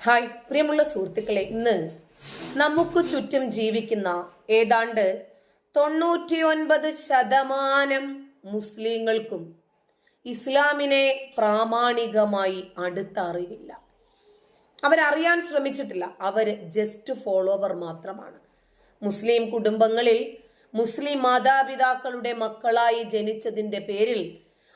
Hi പ്രിയമുള്ള സുഹൃത്തുക്കളെ ഇന്ന് നമുക്ക് ചുറ്റും ജീവിക്കുന്ന ഏതാണ്ട് തൊണ്ണൂറ്റിയൊൻപത് ശതമാനം മുസ്ലിങ്ങൾക്കും ഇസ്ലാമിനെ പ്രാമാണികമായി അടുത്ത അറിവില്ല. അവരറിയാൻ ശ്രമിച്ചിട്ടില്ല. അവർ ജസ്റ്റ് ഫോളോവർ മാത്രമാണ്. മുസ്ലിം കുടുംബങ്ങളിൽ മുസ്ലിം മാതാപിതാക്കളുടെ മക്കളായി ജനിച്ചതിന്റെ പേരിൽ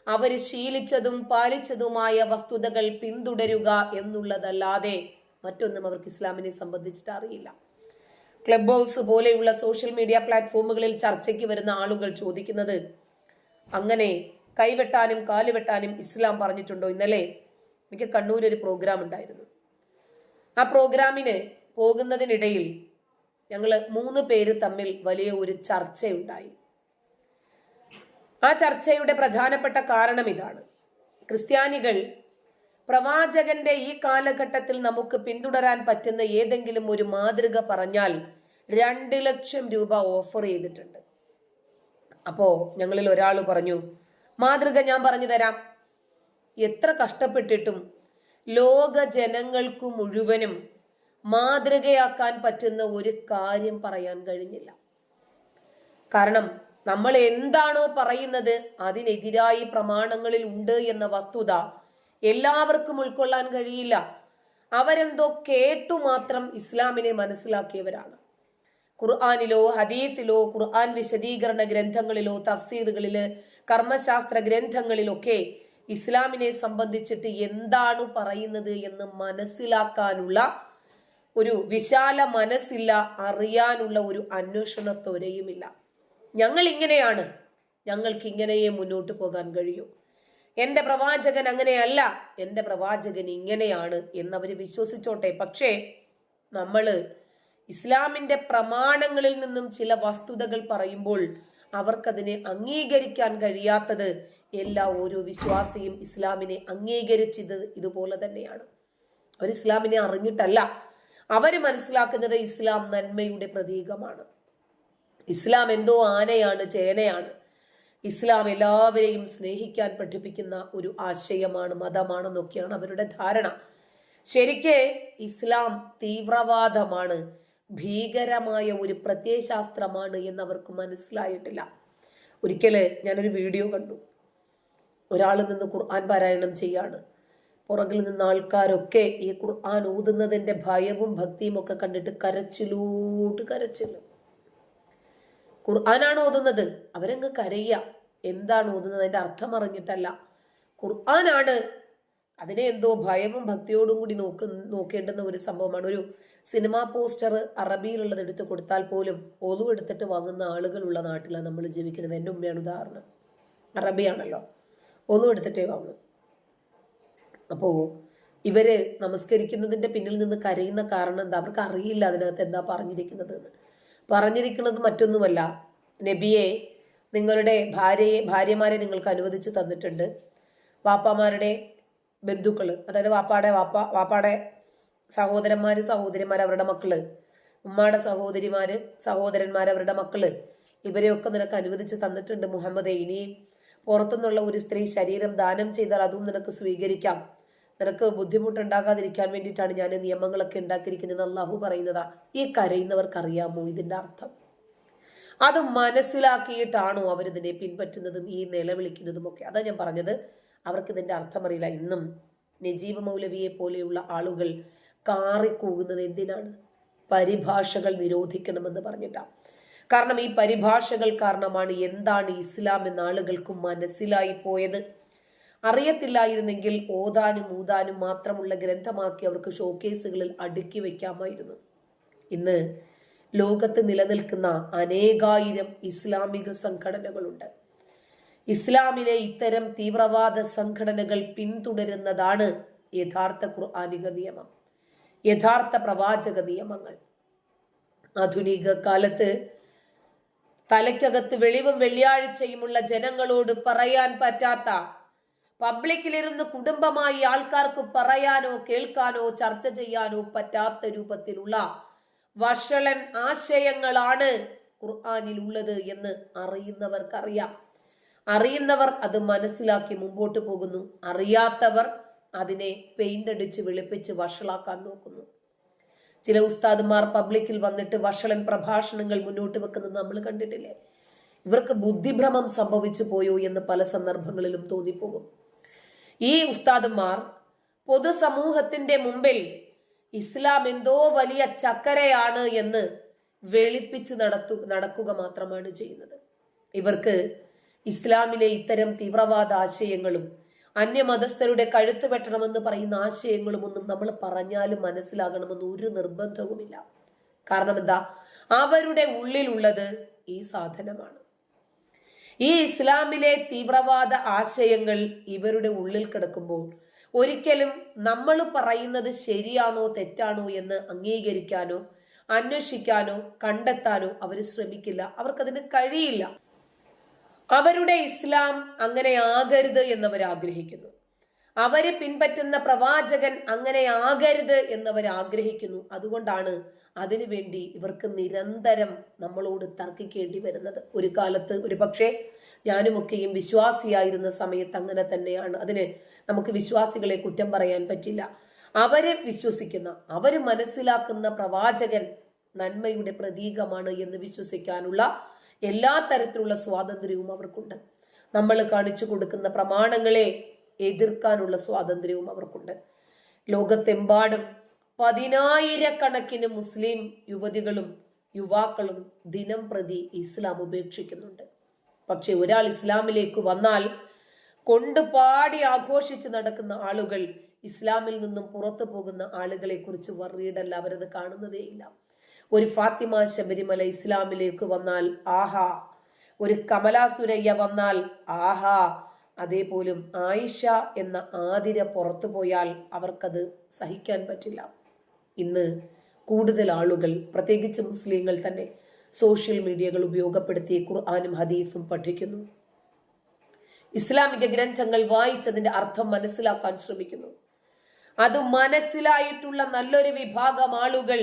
അവർ ശീലിച്ചതും പാലിച്ചതുമായ വസ്തുതകൾ പിന്തുടരുക എന്നുള്ളതല്ലാതെ മറ്റൊന്നും അവർക്ക് ഇസ്ലാമിനെ സംബന്ധിച്ചിട്ട് അറിയില്ല. ക്ലബ് ഹൗസ് പോലെയുള്ള സോഷ്യൽ മീഡിയ പ്ലാറ്റ്ഫോമുകളിൽ ചർച്ചയ്ക്ക് വരുന്ന ആളുകൾ ചോദിക്കുന്നത് അങ്ങനെ കൈവെട്ടാനും കാലുവെട്ടാനും ഇസ്ലാം പറഞ്ഞിട്ടുണ്ടോ? ഇന്നലെ എനിക്ക് കണ്ണൂർ ഒരു പ്രോഗ്രാം ഉണ്ടായിരുന്നു. ആ പ്രോഗ്രാമിന് പോകുന്നതിനിടയിൽ ഞങ്ങൾ മൂന്ന് പേര് തമ്മിൽ വലിയ ഒരു ചർച്ചയുണ്ടായി. ആ ചർച്ചയുടെ പ്രധാനപ്പെട്ട കാരണം ഇതാണ്. ക്രിസ്ത്യാനികൾ പ്രവാചകന്റെ ഈ കാലഘട്ടത്തിൽ നമുക്ക് പിന്തുടരാൻ പറ്റുന്ന ഏതെങ്കിലും ഒരു മാതൃക പറഞ്ഞാൽ രണ്ട് ലക്ഷം രൂപ ഓഫർ ചെയ്തിട്ടുണ്ട്. അപ്പോ ഞങ്ങളിൽ ഒരാൾ പറഞ്ഞു മാതൃക ഞാൻ പറഞ്ഞു തരാം. എത്ര കഷ്ടപ്പെട്ടിട്ടും ലോക ജനങ്ങൾക്കു മുഴുവനും മാതൃകയാക്കാൻ പറ്റുന്ന ഒരു കാര്യം പറയാൻ കഴിഞ്ഞില്ല. കാരണം നമ്മൾ എന്താണോ പറയുന്നത് അതിനെതിരായി പ്രമാണങ്ങളിൽ ഉണ്ട് എന്ന വസ്തുത എല്ലാവർക്കും ഉൾക്കൊള്ളാൻ കഴിയില്ല. അവരെന്തോ കേട്ടു മാത്രം ഇസ്ലാമിനെ മനസ്സിലാക്കിയവരാണ്. ഖുർആാനിലോ ഹദീസിലോ ഖുർആൻ വിശദീകരണ ഗ്രന്ഥങ്ങളിലോ തഫ്സീറുകളിൽ കർമ്മശാസ്ത്ര ഗ്രന്ഥങ്ങളിലൊക്കെ ഇസ്ലാമിനെ സംബന്ധിച്ചിട്ട് എന്താണ് പറയുന്നത് എന്ന് മനസ്സിലാക്കാനുള്ള ഒരു വിശാല മനസ്സില്ല അറിയാനുള്ള ഒരു അന്വേഷണത്വരയുമില്ല ഞങ്ങൾ ഇങ്ങനെയാണ് ഞങ്ങൾക്ക് ഇങ്ങനെയേ മുന്നോട്ട് പോകാൻ കഴിയൂ. എന്റെ പ്രവാചകൻ അങ്ങനെയല്ല. എന്റെ പ്രവാചകൻ ഇങ്ങനെയാണ് എന്നവർ വിശ്വസിച്ചോട്ടെ. പക്ഷേ നമ്മൾ ഇസ്ലാമിന്റെ പ്രമാണങ്ങളിൽ നിന്നും ചില വസ്തുതകൾ പറയുമ്പോൾ അവർക്കതിനെ അംഗീകരിക്കാൻ കഴിയാത്തത് എല്ലാ ഓരോ വിശ്വാസിയും ഇസ്ലാമിനെ അംഗീകരിച്ചത് ഇതുപോലെ തന്നെയാണ്. അവർ ഇസ്ലാമിനെ അറിഞ്ഞിട്ടല്ല. അവർ മനസ്സിലാക്കുന്നത് ഇസ്ലാം നന്മയുടെ പ്രതീകമാണ്. ഇസ്ലാം എന്തോ ആനയാണ് ചേനയാണ്. ഇസ്ലാം എല്ലാവരെയും സ്നേഹിക്കാൻ പഠിപ്പിക്കുന്ന ഒരു ആശയമാണ് മതമാണെന്നൊക്കെയാണ് അവരുടെ ധാരണ. ശരിക്കേ ഇസ്ലാം തീവ്രവാദമാണ് ഭീകരമായ ഒരു പ്രത്യയശാസ്ത്രമാണ് എന്നവർക്ക് മനസ്സിലായിട്ടില്ല. ഒരിക്കൽ ഞാനൊരു വീഡിയോ കണ്ടു. ഒരാൾ നിന്ന് ഖുർആൻ പാരായണം ചെയ്യാണ്. പുറകിൽ നിന്ന് ആൾക്കാരൊക്കെ ഈ ഖുർആൻ ഊതുന്നതിന്റെ ഭയവും ഭക്തിയും ഒക്കെ കണ്ടിട്ട് കരച്ചിലൂട്ട് കരച്ചിൽ. ഖുർആനാണ് ഓതുന്നത്. അവരങ്ങ് കരയ്യ എന്താണ് ഓതുന്നത്? അതിന്റെ അർത്ഥം അറിഞ്ഞിട്ടല്ല. ഖുർആനാണ് അതിനെ എന്തോ ഭയവും ഭക്തിയോടും കൂടി നോക്ക് നോക്കേണ്ടുന്ന ഒരു സംഭവമാണ്. ഒരു സിനിമാ പോസ്റ്റർ അറബിയിലുള്ളത് എടുത്തു കൊടുത്താൽ പോലും ഒതു എടുത്തിട്ട് വാങ്ങുന്ന ആളുകളുള്ള നാട്ടിലാണ് നമ്മൾ ജീവിക്കുന്നത്. എന്റെ ഉമ്മയാണ് ഉദാഹരണം. അറബിയാണല്ലോ. ഒതു എടുത്തിട്ടേ വാങ്ങും. അപ്പോ ഇവർ നമസ്കരിക്കുന്നതിന്റെ പിന്നിൽ നിന്ന് കരയുന്ന കാരണം എന്താ? അവർക്ക് അറിയില്ല അതിനകത്ത് എന്താ പറഞ്ഞിരിക്കുന്നത് എന്ന് പറഞ്ഞിരിക്കുന്നത് മറ്റൊന്നുമല്ല. നബിയെ നിങ്ങളുടെ ഭാര്യയെ ഭാര്യമാരെ നിങ്ങൾക്ക് അനുവദിച്ച് തന്നിട്ടുണ്ട്. വാപ്പാമാരുടെ ബന്ധുക്കൾ അതായത് വാപ്പാടെ വാപ്പ വാപ്പാടെ സഹോദരന്മാർ സഹോദരിമാർ അവരുടെ മക്കൾ ഉമ്മാടെ സഹോദരിമാര് സഹോദരന്മാർ അവരുടെ മക്കൾ ഇവരെയൊക്കെ നിനക്ക് അനുവദിച്ച് തന്നിട്ടുണ്ട് മുഹമ്മദ്. ഇനിയും പുറത്തുനിന്നുള്ള ഒരു സ്ത്രീ ശരീരം ദാനം ചെയ്താൽ അതും നിനക്ക് സ്വീകരിക്കാം. നിനക്ക് ബുദ്ധിമുട്ടുണ്ടാകാതിരിക്കാൻ വേണ്ടിയിട്ടാണ് ഞാൻ നിയമങ്ങളൊക്കെ ഉണ്ടാക്കിയിരിക്കുന്നത്. അള്ളാഹു പറയുന്നതാ ഈ കരയുന്നവർക്ക് അറിയാമോ ഇതിന്റെ അർത്ഥം? അത് മനസ്സിലാക്കിയിട്ടാണോ അവരിതിനെ പിൻപറ്റുന്നതും ഈ നിലവിളിക്കുന്നതും ഒക്കെ അതാ ഞാൻ പറഞ്ഞത്. അവർക്ക് ഇതിന്റെ അർത്ഥം അറിയില്ല ഇന്നും നജീബ് മൗലവിയെ പോലെയുള്ള ആളുകൾ കാറിക്കൂകുന്നത് എന്തിനാണ്? പരിഭാഷകൾ നിരോധിക്കണമെന്ന് പറഞ്ഞിട്ടാ. കാരണം ഈ പരിഭാഷകൾ കാരണമാണ് എന്താണ് ഇസ്ലാം എന്ന ആളുകൾക്ക് മനസ്സിലായി പോയത്. അറിയത്തില്ലായിരുന്നെങ്കിൽ ഓതാനും ഊതാനും മാത്രമുള്ള ഗ്രന്ഥമാക്കി അവർക്ക് ഷോക്കേസുകളിൽ അടുക്കി വയ്ക്കാമായിരുന്നു ഇന്ന് ലോകത്ത് നിലനിൽക്കുന്ന അനേകായിരം ഇസ്ലാമിക സംഘടനകളുണ്ട്. ഇസ്ലാമിലെ ഇത്തരം തീവ്രവാദ സംഘടനകൾ പിന്തുടരുന്നതാണ് യഥാർത്ഥ ഖുർആാനിക നിയമം യഥാർത്ഥ പ്രവാചക നിയമങ്ങൾ. ആധുനിക കാലത്ത് തലയ്ക്കകത്ത് വെളിവും വെള്ളിയാഴ്ചയുമുള്ള ജനങ്ങളോട് പറയാൻ പറ്റാത്ത പബ്ലിക്കിലിരുന്ന് കുടുംബമായി ആൾക്കാർക്ക് പറയാനോ കേൾക്കാനോ ചർച്ച ചെയ്യാനോ പറ്റാത്ത രൂപത്തിലുള്ള വഷളൻ ആശയങ്ങളാണ് ഖുർആാനിൽ ഉള്ളത് എന്ന് അറിയുന്നവർക്കറിയാം. അറിയുന്നവർ അത് മനസ്സിലാക്കി മുമ്പോട്ട് പോകുന്നു. അറിയാത്തവർ അതിനെ പെയിന്റ് അടിച്ച് വെളുപ്പിച്ച് വഷളാക്കാൻ നോക്കുന്നു. ചില ഉസ്താദുമാർ പബ്ലിക്കിൽ വന്നിട്ട് വഷളൻ പ്രഭാഷണങ്ങൾ മുന്നോട്ട് വെക്കുന്നത് നമ്മൾ കണ്ടിട്ടില്ലേ? ഇവർക്ക് ബുദ്ധിഭ്രമം സംഭവിച്ചു പോയോ എന്ന് പല സന്ദർഭങ്ങളിലും തോന്നിപ്പോകും. ഈ ഉസ്താദുമാർ പൊതുസമൂഹത്തിന്റെ മുമ്പിൽ ഇസ്ലാം എന്തോ വലിയ ചക്കരയാണ് എന്ന് വെളിപ്പിച്ച് നടത്തു നടക്കുക മാത്രമാണ് ചെയ്യുന്നത്. ഇവർക്ക് ഇസ്ലാമിലെ ഇത്തരം തീവ്രവാദ ആശയങ്ങളും അന്യമതസ്ഥരുടെ കഴുത്ത് വെട്ടണമെന്ന് പറയുന്ന ആശയങ്ങളും ഒന്നും നമ്മൾ പറഞ്ഞാലും മനസ്സിലാകണമെന്ന് ഒരു നിർബന്ധവുമില്ല. കാരണം എന്താ? അവരുടെ ഉള്ളിലുള്ളത് ഈ സാധനമാണ്. ഈ ഇസ്ലാമിലെ തീവ്രവാദ ആശയങ്ങൾ ഇവരുടെ ഉള്ളിൽ കിടക്കുമ്പോൾ ഒരിക്കലും നമ്മൾ പറയുന്നത് ശരിയാണോ തെറ്റാണോ എന്ന് അംഗീകരിക്കാനോ അന്വേഷിക്കാനോ കണ്ടെത്താനോ അവർ ശ്രമിക്കില്ല. അവർക്കതിന് കഴിയില്ല. അവരുടെ ഇസ്ലാം അങ്ങനെ ആകരുത് എന്നവർ ആഗ്രഹിക്കുന്നു അവർ പിൻപറ്റുന്ന പ്രവാചകൻ അങ്ങനെ ആകരുത് എന്നവർ ആഗ്രഹിക്കുന്നു. അതുകൊണ്ടാണ് അതിനുവേണ്ടി ഇവർക്ക് നിരന്തരം നമ്മളോട് തർക്കിക്കേണ്ടി വരുന്നത്. ഒരു കാലത്ത് ഒരു പക്ഷേ ഞാനുമൊക്കെയും വിശ്വാസിയായിരുന്ന സമയത്ത് അങ്ങനെ തന്നെയാണ്. അതിന് നമുക്ക് വിശ്വാസികളെ കുറ്റം പറയാൻ പറ്റില്ല. അവരെ വിശ്വസിക്കുന്ന അവർ മനസ്സിലാക്കുന്ന പ്രവാചകൻ നന്മയുടെ പ്രതീകമാണ് എന്ന് വിശ്വസിക്കാനുള്ള എല്ലാ തരത്തിലുള്ള സ്വാതന്ത്ര്യവും അവർക്കുണ്ട്. നമ്മൾ കാണിച്ചു കൊടുക്കുന്ന പ്രമാണങ്ങളെ എതിർക്കാനുള്ള സ്വാതന്ത്ര്യവും അവർക്കുണ്ട്. ലോകത്തെമ്പാടും പതിനായിരക്കണക്കിന് മുസ്ലിം യുവതികളും യുവാക്കളും ദിനം പ്രതി ഇസ്ലാം ഉപേക്ഷിക്കുന്നുണ്ട്. പക്ഷെ ഒരാൾ ഇസ്ലാമിലേക്ക് വന്നാൽ കൊണ്ടുപാടി ആഘോഷിച്ച് നടക്കുന്ന ആളുകൾ ഇസ്ലാമിൽ നിന്നും പുറത്തു പോകുന്ന ആളുകളെ കുറിച്ച് വറിയിടല്ല അവരത് കാണുന്നതേയില്ല. ഒരു ഫാത്തിമ ശബരിമല ഇസ്ലാമിലേക്ക് വന്നാൽ ആഹാ. ഒരു കമലാസുരയ്യ വന്നാൽ ആഹാ. അതേപോലും ആയിഷ എന്ന ആതിര പുറത്തു പോയാൽ അവർക്കത് സഹിക്കാൻ പറ്റില്ല. ഇന്ന് കൂടുതൽ ആളുകൾ പ്രത്യേകിച്ച് മുസ്ലിങ്ങൾ തന്നെ സോഷ്യൽ മീഡിയകൾ ഉപയോഗപ്പെടുത്തി ഖുർആാനും ഹദീസും പഠിക്കുന്നു. ഇസ്ലാമിക ഗ്രന്ഥങ്ങൾ വായിച്ചതിന്റെ അർത്ഥം മനസ്സിലാക്കാൻ ശ്രമിക്കുന്നു. അത് മനസ്സിലായിട്ടുള്ള നല്ലൊരു വിഭാഗം ആളുകൾ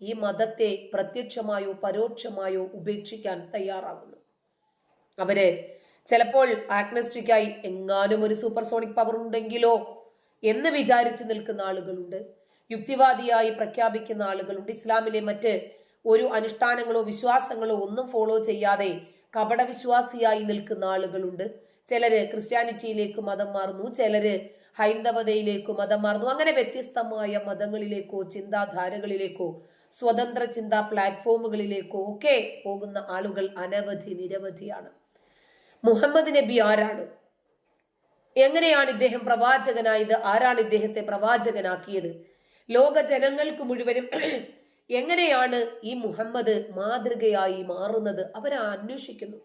ഈ മതത്തെ പ്രത്യക്ഷമായോ പരോക്ഷമായോ ഉപേക്ഷിക്കാൻ തയ്യാറാകുന്നു. അവർ ചിലപ്പോൾ ആഗ്നസ്റ്റിക്കായി എങ്ങാനും ഒരു സൂപ്പർസോണിക് പവർ ഉണ്ടെങ്കിലോ എന്ന് വിചാരിച്ചു നിൽക്കുന്ന ആളുകളുണ്ട്. യുക്തിവാദിയായി പ്രഖ്യാപിക്കുന്ന ആളുകളുണ്ട്. ഇസ്ലാമിലെ മറ്റ് ഒരു അനുഷ്ഠാനങ്ങളോ വിശ്വാസങ്ങളോ ഒന്നും ഫോളോ ചെയ്യാതെ കപടവിശ്വാസിയായി നിൽക്കുന്ന ആളുകളുണ്ട്. ചിലര് ക്രിസ്ത്യാനിറ്റിയിലേക്ക് മതം മാറുന്നു. ചിലര് ഹൈന്ദവതയിലേക്കോ മതം മാറുന്നു. അങ്ങനെ വ്യത്യസ്തമായ മതങ്ങളിലേക്കോ ചിന്താധാരകളിലേക്കോ സ്വതന്ത്ര ചിന്താ പ്ലാറ്റ്ഫോമുകളിലേക്കോ ഒക്കെ പോകുന്ന ആളുകൾ അനവധി നിരവധിയാണ്. മുഹമ്മദ് നബി ആരാണ്? എങ്ങനെയാണ് ഇദ്ദേഹം പ്രവാചകനായത്? ആരാണ് ഇദ്ദേഹത്തെ പ്രവാചകനാക്കിയത്? ലോക ജനങ്ങൾക്ക് മുഴുവനും എങ്ങനെയാണ് ഈ മുഹമ്മദ് മാതൃകയായി മാറുന്നത്? അവരെ അന്വേഷിക്കുന്നു.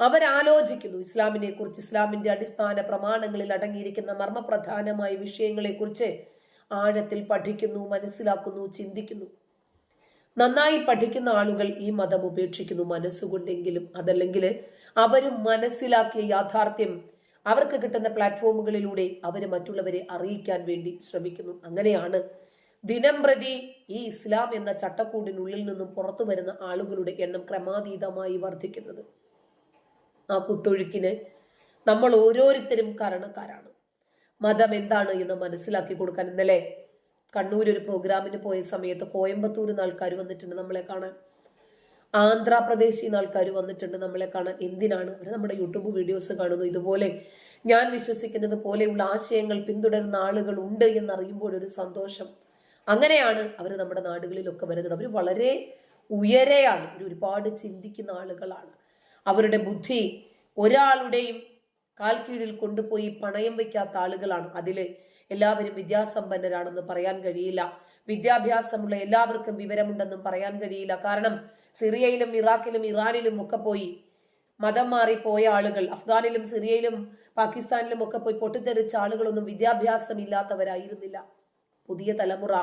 അവരാലോചിക്കുന്നു. ഇസ്ലാമിനെ കുറിച്ച് ഇസ്ലാമിന്റെ അടിസ്ഥാന പ്രമാണങ്ങളിൽ അടങ്ങിയിരിക്കുന്ന മർമ്മപ്രധാനമായ വിഷയങ്ങളെ കുറിച്ച് ആഴത്തിൽ പഠിക്കുന്നു മനസ്സിലാക്കുന്നു ചിന്തിക്കുന്നു. നന്നായി പഠിക്കുന്ന ആളുകൾ ഈ മതം ഉപേക്ഷിക്കുന്നു മനസ്സുകൊണ്ടെങ്കിലും അതല്ലെങ്കിൽ അവരും മനസ്സിലാക്കിയ യാഥാർത്ഥ്യം അവർക്ക് കിട്ടുന്ന പ്ലാറ്റ്ഫോമുകളിലൂടെ അവർ മറ്റുള്ളവരെ അറിയിക്കാൻ വേണ്ടി ശ്രമിക്കുന്നു. അങ്ങനെയാണ് ദിനം പ്രതി ഈ ഇസ്ലാം എന്ന ചട്ടക്കൂടിനുള്ളിൽ നിന്നും പുറത്തു വരുന്ന ആളുകളുടെ എണ്ണം ക്രമാതീതമായി വർദ്ധിക്കുന്നത്. ആ കുത്തൊഴുക്കിന് നമ്മൾ ഓരോരുത്തരും കാരണക്കാരാണ്. മതം എന്താണ് എന്ന് മനസ്സിലാക്കി കൊടുക്കാൻ ഇന്നലെ കണ്ണൂർ ഒരു പ്രോഗ്രാമിന് പോയ സമയത്ത് കോയമ്പത്തൂരിൽ നിന്ന് ആൾക്കാർ വന്നിട്ടുണ്ട് നമ്മളെ കാണാൻ. ആന്ധ്രാപ്രദേശിൽ നിന്ന് ആൾക്കാർ വന്നിട്ടുണ്ട് നമ്മളെ കാണാൻ. എന്തിനാണ്? അവർ നമ്മുടെ യൂട്യൂബ് വീഡിയോസ് കാണുന്നു. ഇതുപോലെ ഞാൻ വിശ്വസിക്കുന്നത് പോലെയുള്ള ആശയങ്ങൾ പിന്തുടരുന്ന ആളുകൾ ഉണ്ട് എന്നറിയുമ്പോൾ ഒരു സന്തോഷം. അങ്ങനെയാണ് അവർ നമ്മുടെ നാടുകളിലൊക്കെ വരുന്നത്. അവർ വളരെ ഉയരെയാണ്. ഒരു ഒരുപാട് ചിന്തിക്കുന്ന ആളുകളാണ്. അവരുടെ ബുദ്ധി ഒരാളുടെയും കാൽ കീഴിൽ കൊണ്ടുപോയി പണയം വയ്ക്കാത്ത ആളുകളാണ്. അതിൽ എല്ലാവരും വിദ്യാസമ്പന്നരാണെന്ന് പറയാൻ കഴിയില്ല. വിദ്യാഭ്യാസമുള്ള എല്ലാവർക്കും വിവരമുണ്ടെന്നും പറയാൻ കഴിയില്ല. കാരണം സിറിയയിലും ഇറാഖിലും ഇറാനിലും ഒക്കെ പോയി മതം മാറി പോയ ആളുകൾ അഫ്ഗാനിലും സിറിയയിലും പാകിസ്ഥാനിലും ഒക്കെ പോയി പൊട്ടിത്തെറിച്ച ആളുകളൊന്നും വിദ്യാഭ്യാസം ഇല്ലാത്തവരായിരുന്നില്ല പുതിയ തലമുറ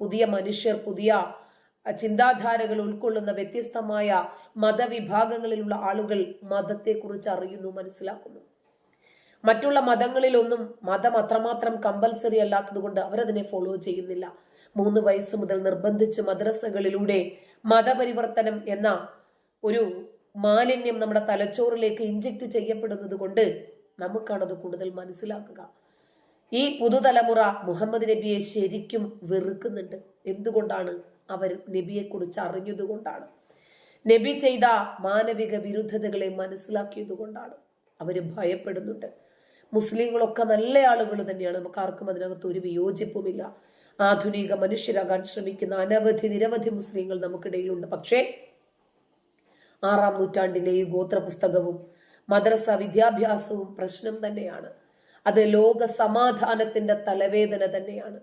പുതിയ മനുഷ്യർ പുതിയ ചിന്താധാരകൾ ഉൾക്കൊള്ളുന്ന വ്യത്യസ്തമായ മതവിഭാഗങ്ങളിലുള്ള ആളുകൾ മതത്തെക്കുറിച്ച് അറിയുന്നു മനസ്സിലാക്കുന്നു. മറ്റുള്ള മതങ്ങളിലൊന്നും മതം അത്രമാത്രം കമ്പൽസറി അല്ലാത്തതുകൊണ്ട് അവരതിനെ ഫോളോ ചെയ്യുന്നില്ല. മൂന്ന് വയസ്സ് മുതൽ നിർബന്ധിച്ച് മദ്രസകളിലൂടെ മതപരിവർത്തനം എന്ന ഒരു മാലിന്യം നമ്മുടെ തലച്ചോറിലേക്ക് ഇഞ്ചക്ട് ചെയ്യപ്പെടുന്നത് കൊണ്ട് നമുക്കാണത് കൂടുതൽ മനസ്സിലാക്കുക. ഈ പുതുതലമുറ മുഹമ്മദ് നബിയെ ശരിക്കും വെറുക്കുന്നുണ്ട്. എന്തുകൊണ്ടാണ് അവർ നബിയെക്കുറിച്ച് അറിഞ്ഞതുകൊണ്ടാണ് നബി ചെയ്ത മാനവിക വിരുദ്ധതകളെ മനസ്സിലാക്കിയതുകൊണ്ടാണ് അവർ ഭയപ്പെടുന്നുണ്ട്. മുസ്ലിങ്ങളൊക്കെ നല്ല ആളുകൾ തന്നെയാണ്. നമുക്ക് ആർക്കും അതിനകത്ത് ഒരു വിയോജിപ്പുമില്ല. ആധുനിക മനുഷ്യരാകാൻ ശ്രമിക്കുന്ന അനവധി നിരവധി മുസ്ലിങ്ങൾ നമുക്കിടയിലുണ്ട്. പക്ഷേ ആറാം നൂറ്റാണ്ടിലെ ഈ ഗോത്ര പുസ്തകവും മദ്രസ വിദ്യാഭ്യാസവും പ്രശ്നം തന്നെയാണ്. അത് ലോക സമാധാനത്തിന്റെ തലവേദന തന്നെയാണ്.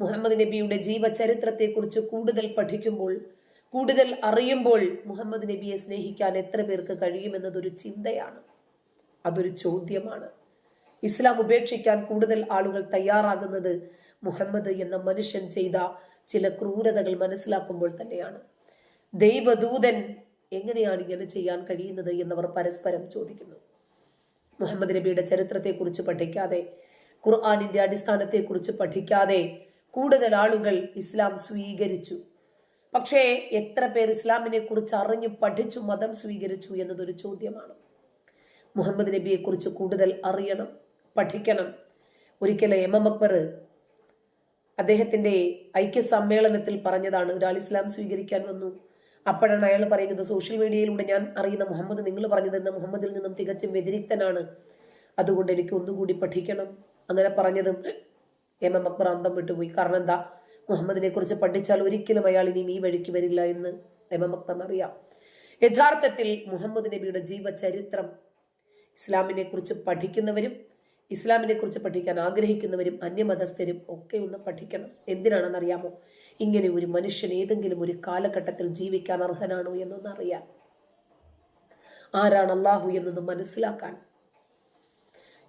മുഹമ്മദ് നബിയുടെ ജീവചരിത്രത്തെക്കുറിച്ച് കൂടുതൽ പഠിക്കുമ്പോൾ കൂടുതൽ അറിയുമ്പോൾ മുഹമ്മദ് നബിയെ സ്നേഹിക്കാൻ എത്ര പേർക്ക് കഴിയുമെന്നതൊരു ചിന്തയാണ്. അതൊരു ചോദ്യമാണ്. ഇസ്ലാം ഉപേക്ഷിക്കാൻ കൂടുതൽ ആളുകൾ തയ്യാറാകുന്നത് മുഹമ്മദ് എന്ന മനുഷ്യൻ ചെയ്ത ചില ക്രൂരതകൾ മനസ്സിലാക്കുമ്പോൾ തന്നെയാണ്. ദൈവദൂതൻ എങ്ങനെയാണ് ഇങ്ങനെ ചെയ്യാൻ കഴിയുന്നത് എന്നവർ പരസ്പരം ചോദിക്കുന്നു. മുഹമ്മദ് നബിയുടെ ചരിത്രത്തെക്കുറിച്ച് പഠിക്കാതെ ഖുർആാനിന്റെ അടിസ്ഥാനത്തെക്കുറിച്ച് പഠിക്കാതെ കൂടുതൽ ആളുകൾ ഇസ്ലാം സ്വീകരിച്ചു. പക്ഷേ എത്ര പേർ ഇസ്ലാമിനെ കുറിച്ച് അറിഞ്ഞു പഠിച്ചു മതം സ്വീകരിച്ചു എന്നതൊരു ചോദ്യമാണ്. മുഹമ്മദ് നബിയെക്കുറിച്ച് കൂടുതൽ അറിയണം. പഠിക്കണം. ഒരിക്കൽ എം എം അക്ബർ അദ്ദേഹത്തിന്റെ ഐക്യ സമ്മേളനത്തിൽ പറഞ്ഞതാണ് ഒരാൾ ഇസ്ലാം സ്വീകരിക്കാൻ വന്നു. അപ്പോഴാണ് അയാൾ പറയുന്നത് സോഷ്യൽ മീഡിയയിലൂടെ ഞാൻ അറിയുന്ന മുഹമ്മദ് നിങ്ങൾ പറഞ്ഞു തരുന്ന മുഹമ്മദിൽ നിന്നും തികച്ചും വ്യതിരിക്തനാണ്. അതുകൊണ്ട് എനിക്ക് ഒന്നുകൂടി പഠിക്കണം. അങ്ങനെ പറഞ്ഞതും എം എം അക്ബർ അന്തം വിട്ടുപോയി. കാരണം എന്താ? മുഹമ്മദിനെ കുറിച്ച് പഠിച്ചാൽ ഒരിക്കലും അയാൾ ഇനിയും ഈ വഴിക്ക് വരില്ല എന്ന് എം എം അക്ബറിന് അറിയാം. യഥാർത്ഥത്തിൽ മുഹമ്മദ് നബിയുടെ ജീവചരിത്രം ഇസ്ലാമിനെ കുറിച്ച് പഠിക്കുന്നവരും ഇസ്ലാമിനെ കുറിച്ച് പഠിക്കാൻ ആഗ്രഹിക്കുന്നവരും അന്യമതസ്ഥരും ഒക്കെ ഒന്ന് പഠിക്കണം. എന്തിനാണെന്നറിയാമോ? ഇങ്ങനെ ഒരു മനുഷ്യൻ ഏതെങ്കിലും ഒരു കാലഘട്ടത്തിൽ ജീവിക്കാൻ അർഹനാണോ എന്നൊന്ന് അറിയാൻ. ആരാണ് അള്ളാഹു എന്നൊന്ന് മനസ്സിലാക്കാൻ.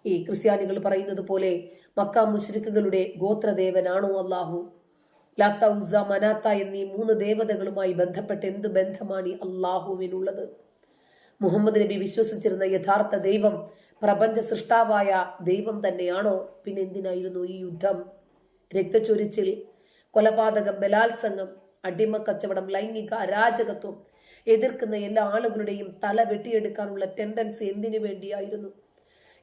ഈ ക്രിസ്ത്യാനികൾ പറയുന്നത് പോലെ മക്ക മുശ്രിക്കുകളുടെ ഗോത്രദേവനാണോ അള്ളാഹു ലാത്ത ഉസ മനാത്ത എന്നീ മൂന്ന് ദേവതകളുമായി ബന്ധപ്പെട്ട് എന്ത് ബന്ധമാണ് ഈ അള്ളാഹുവിനുള്ളത് മുഹമ്മദ് നബി വിശ്വസിച്ചിരുന്ന യഥാർത്ഥ ദൈവം പ്രപഞ്ച സൃഷ്ടാവായ ദൈവം തന്നെയാണോ? പിന്നെ എന്തിനായിരുന്നു ഈ യുദ്ധം? രക്തച്ചൊരിച്ചിൽ കൊലപാതകം ബലാത്സംഗം അടിമ കച്ചവടം ലൈംഗിക അരാജകത്വം എതിർക്കുന്ന എല്ലാ ആളുകളുടെയും തല വെട്ടിയെടുക്കാനുള്ള ടെൻഡൻസി എന്തിനു വേണ്ടിയായിരുന്നു?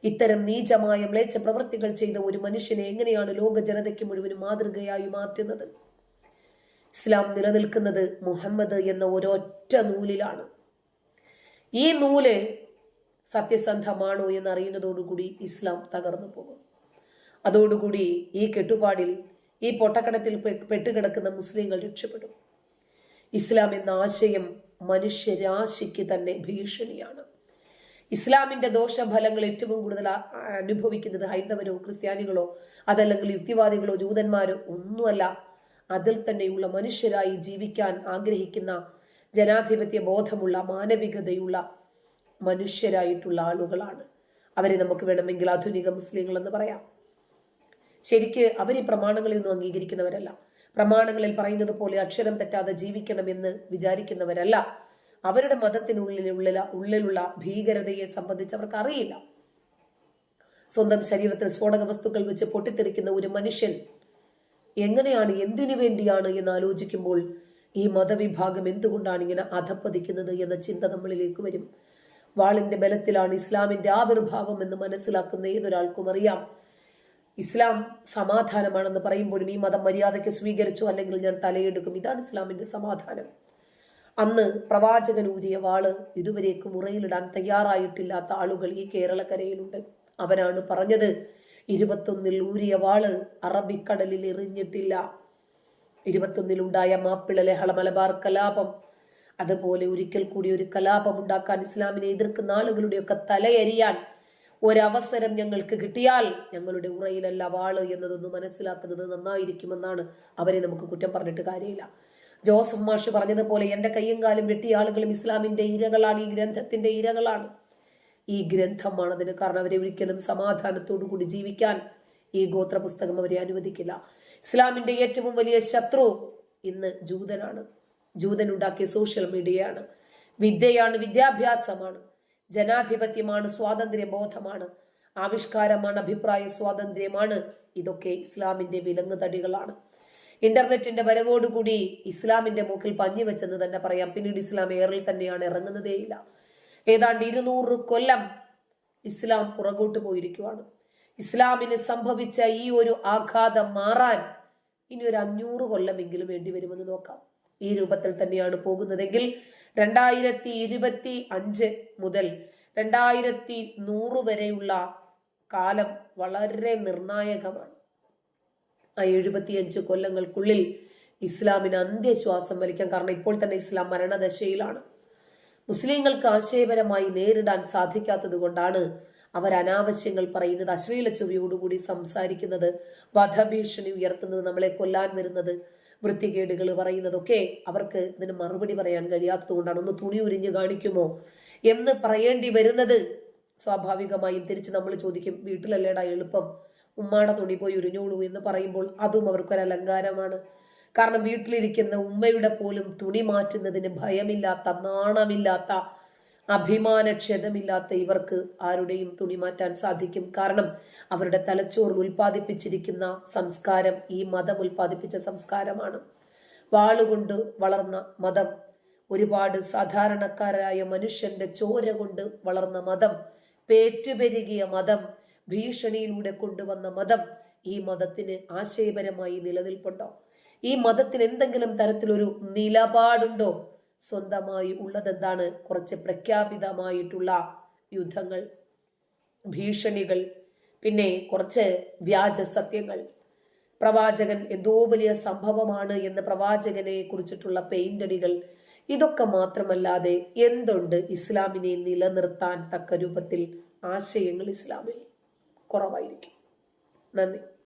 ഇത്തരം നീചമായ മ്ലേച്ഛ പ്രവൃത്തികൾ ചെയ്ത ഒരു മനുഷ്യനെ എങ്ങനെയാണ് ലോക ജനതയ്ക്ക് മുഴുവനും മാതൃകയായി മാറ്റുന്നത്? ഇസ്ലാം നിലനിൽക്കുന്നത് മുഹമ്മദ് എന്ന ഒരൊറ്റ നൂലിലാണ്. ഈ നൂൽ സത്യസന്ധമാണോ എന്നറിയുന്നതോടുകൂടി ഇസ്ലാം തകർന്നു പോകും. അതോടുകൂടി ഈ കെട്ടുപാടിൽ ഈ പൊട്ടക്കടത്തിൽ പെട്ടുകിടക്കുന്ന മുസ്ലിങ്ങൾ രക്ഷപ്പെടും. ഇസ്ലാം എന്ന ആശയം മനുഷ്യരാശിക്ക് തന്നെ ഭീഷണിയാണ്. ഇസ്ലാമിന്റെ ദോഷഫലങ്ങൾ ഏറ്റവും കൂടുതൽ അനുഭവിക്കുന്നത് ഹൈന്ദവരോ ക്രിസ്ത്യാനികളോ അതല്ലെങ്കിൽ യുക്തിവാദികളോ ജൂതന്മാരോ ഒന്നുമല്ല. അതിൽ തന്നെയുള്ള മനുഷ്യരായി ജീവിക്കാൻ ആഗ്രഹിക്കുന്ന ജനാധിപത്യ ബോധമുള്ള മാനവികതയുള്ള മനുഷ്യരായിട്ടുള്ള ആളുകളാണ്. അവരെ നമുക്ക് വേണമെങ്കിൽ ആധുനിക മുസ്ലിങ്ങൾ എന്ന് പറയാം. ശരിക്ക് അവർ ഈ പ്രമാണങ്ങളിൽ ഒന്നും അംഗീകരിക്കുന്നവരല്ല. പ്രമാണങ്ങളിൽ പറയുന്നത് പോലെ അക്ഷരം തെറ്റാതെ ജീവിക്കണമെന്ന് വിചാരിക്കുന്നവരല്ല. അവരുടെ മതത്തിനുള്ളിലുള്ള ഉള്ളിലുള്ള ഭീകരതയെ സംബന്ധിച്ച് അവർക്ക് അറിയില്ല. സ്വന്തം ശരീരത്തിൽ സ്ഫോടക വസ്തുക്കൾ വെച്ച് പൊട്ടിത്തെറിക്കുന്ന ഒരു മനുഷ്യൻ എങ്ങനെയാണ് എന്തിനു വേണ്ടിയാണ് എന്ന് ആലോചിക്കുമ്പോൾ ഈ മതവിഭാഗം എന്തുകൊണ്ടാണ് ഇങ്ങനെ അധപ്പതിക്കുന്നത് എന്ന ചിന്ത നമ്മളിലേക്ക് വരും. വാളിന്റെ ബലത്തിലാണ് ഇസ്ലാമിന്റെ ആവിർഭാവം എന്ന് മനസ്സിലാക്കുന്ന ഏതൊരാൾക്കും അറിയാം. ഇസ്ലാം സമാധാനമാണെന്ന് പറയുമ്പോഴും ഈ മതം മര്യാദയ്ക്ക് സ്വീകരിച്ചു അല്ലെങ്കിൽ ഞാൻ തലയെടുക്കും. ഇതാണ് ഇസ്ലാമിന്റെ സമാധാനം. അന്ന് പ്രവാചകൻ ഊരിയ വാൾ ഇതുവരേക്കും ഉറയിലിടാൻ തയ്യാറായിട്ടില്ലാത്ത ആളുകൾ ഈ കേരളക്കരയിലുണ്ട്. അവരാണ് പറഞ്ഞത് ഇരുപത്തൊന്നിൽ ഊരിയ വാൾ അറബിക്കടലിൽ എറിഞ്ഞിട്ടില്ല. ഇരുപത്തൊന്നിലുണ്ടായ മാപ്പിള ലഹള മലബാർ കലാപം. അതുപോലെ ഒരിക്കൽ കൂടി ഒരു കലാപം ഉണ്ടാക്കാൻ ഇസ്ലാമിനെ എതിർക്കുന്ന ആളുകളുടെയൊക്കെ തലയരിയാൻ ഒരവസരം ഞങ്ങൾക്ക് കിട്ടിയാൽ ഞങ്ങളുടെ ഉറയിലല്ല വാൾ എന്നതൊന്ന് മനസ്സിലാക്കുന്നത് നന്നായിരിക്കുമെന്നാണ് അവരെ നമുക്ക് കുറ്റം പറഞ്ഞിട്ട് കാര്യമില്ല. ജോസഫ് മാഷ് പറഞ്ഞതുപോലെ എന്റെ കയ്യും കാലും വെട്ടിയ ആളുകളും ഇസ്ലാമിന്റെ ഇരകളാണ് ഈ ഗ്രന്ഥത്തിന്റെ ഇരകളാണ്. ഈ ഗ്രന്ഥമാണ് അതിന് കാരണം അവരെ ഒരിക്കലും സമാധാനത്തോടു കൂടി ജീവിക്കാൻ ഈ ഗോത്ര പുസ്തകം അവരെ അനുവദിക്കില്ല. ഇസ്ലാമിന്റെ ഏറ്റവും വലിയ ശത്രു ഇന്ന് ജൂതനാണ്. ജൂതൻ ഉണ്ടാക്കിയ സോഷ്യൽ മീഡിയയാണ് വിദ്യയാണ് വിദ്യാഭ്യാസമാണ്. ജനാധിപത്യമാണ് സ്വാതന്ത്ര്യ ബോധമാണ് ആവിഷ്കാരമാണ് അഭിപ്രായ സ്വാതന്ത്ര്യമാണ്. ഇതൊക്കെ ഇസ്ലാമിന്റെ വിലങ്ങുതടികളാണ്. ഇന്റർനെറ്റിന്റെ വരവോടുകൂടി ഇസ്ലാമിന്റെ മൂക്കിൽ പഞ്ഞി വെച്ചെന്ന് തന്നെ പറയാം. പിന്നീട് ഇസ്ലാം ഏറിൽ തന്നെയാണ് ഇറങ്ങുന്നതേയില്ല. ഏതാണ്ട് ഇരുന്നൂറ് കൊല്ലം ഇസ്ലാം പുറകോട്ട് പോയിരിക്കുവാണ്. ഇസ്ലാമിന് സംഭവിച്ച ഈ ഒരു ആഘാതം മാറാൻ ഇനി ഒരു അഞ്ഞൂറ് കൊല്ലമെങ്കിലും വേണ്ടി വരുമെന്ന് നോക്കാം. ഈ രൂപത്തിൽ തന്നെയാണ് പോകുന്നതെങ്കിൽ രണ്ടായിരത്തി ഇരുപത്തി അഞ്ച് മുതൽ രണ്ടായിരത്തി നൂറ് വരെയുള്ള കാലം വളരെ നിർണായകമാണ്. ആ എഴുപത്തിയഞ്ച് കൊല്ലങ്ങൾക്കുള്ളിൽ ഇസ്ലാമിന് അന്ത്യശ്വാസം വലിക്കാൻ കാരണം ഇപ്പോൾ തന്നെ ഇസ്ലാം മരണദശയിലാണ്. മുസ്ലിങ്ങൾക്ക് ആശയപരമായി നേരിടാൻ സാധിക്കാത്തത് കൊണ്ടാണ് അവർ അനാവശ്യങ്ങൾ പറയുന്നത് അശ്ലീല ചൊവ്വയോടുകൂടി സംസാരിക്കുന്നത് വധഭീഷണി ഉയർത്തുന്നത് നമ്മളെ കൊല്ലാൻ വരുന്നത് വൃത്തികേടുകൾ പറയുന്നതൊക്കെ അവർക്ക് ഇതിന് മറുപടി പറയാൻ കഴിയാത്തത് കൊണ്ടാണ് ഒന്ന് തുണി ഉരിഞ്ഞു കാണിക്കുമോ എന്ന് പറയേണ്ടി വരുന്നത്. സ്വാഭാവികമായും തിരിച്ച് നമ്മൾ ചോദിക്കും വീട്ടിലല്ലേടാ എളുപ്പം? ഉമ്മാടെ തുണി പോയി ഉരിഞ്ഞോളൂ എന്ന് പറയുമ്പോൾ അതും അവർക്കൊരു അലങ്കാരമാണ്. കാരണം വീട്ടിലിരിക്കുന്ന ഉമ്മയുടെ പോലും തുണി മാറ്റുന്നതിന് ഭയമില്ലാത്ത നാണമില്ലാത്ത അഭിമാനക്ഷതമില്ലാത്ത ഇവർക്ക് ആരുടെയും തുണി മാറ്റാൻ സാധിക്കും. കാരണം അവരുടെ തലച്ചോറിൽ ഉൽപ്പാദിപ്പിച്ചിരിക്കുന്ന സംസ്കാരം ഈ മതം ഉൽപ്പാദിപ്പിച്ച സംസ്കാരമാണ്. വാളുകൊണ്ട് വളർന്ന മതം ഒരുപാട് സാധാരണക്കാരായ മനുഷ്യന്റെ ചോര കൊണ്ട് വളർന്ന മതം പേറ്റുപെരുകിയ മതം ഭീഷണിയിലൂടെ കൊണ്ടുവന്ന മതം ഈ മതത്തിന് ആശയപരമായി നിലനിൽപ്പുണ്ടോ? ഈ മതത്തിന് എന്തെങ്കിലും തരത്തിലൊരു നിലപാടുണ്ടോ? സ്വന്തമായി ഉള്ളതെന്താണ്? കുറച്ച് പ്രഖ്യാപിതമായിട്ടുള്ള യുദ്ധങ്ങൾ ഭീഷണികൾ പിന്നെ കുറച്ച് വ്യാജ സത്യങ്ങൾ. പ്രവാചകൻ എന്തോ വലിയ സംഭവമാണ് എന്ന് പ്രവാചകനെ കുറിച്ചിട്ടുള്ള പെയിന്റടികൾ. ഇതൊക്കെ മാത്രമല്ലാതെ എന്തുണ്ട് ഇസ്ലാമിനെ നിലനിർത്താൻ തക്ക രൂപത്തിൽ ആശയങ്ങൾ ഇസ്ലാമിൽ കുറവായിരിക്കും. നന്ദി.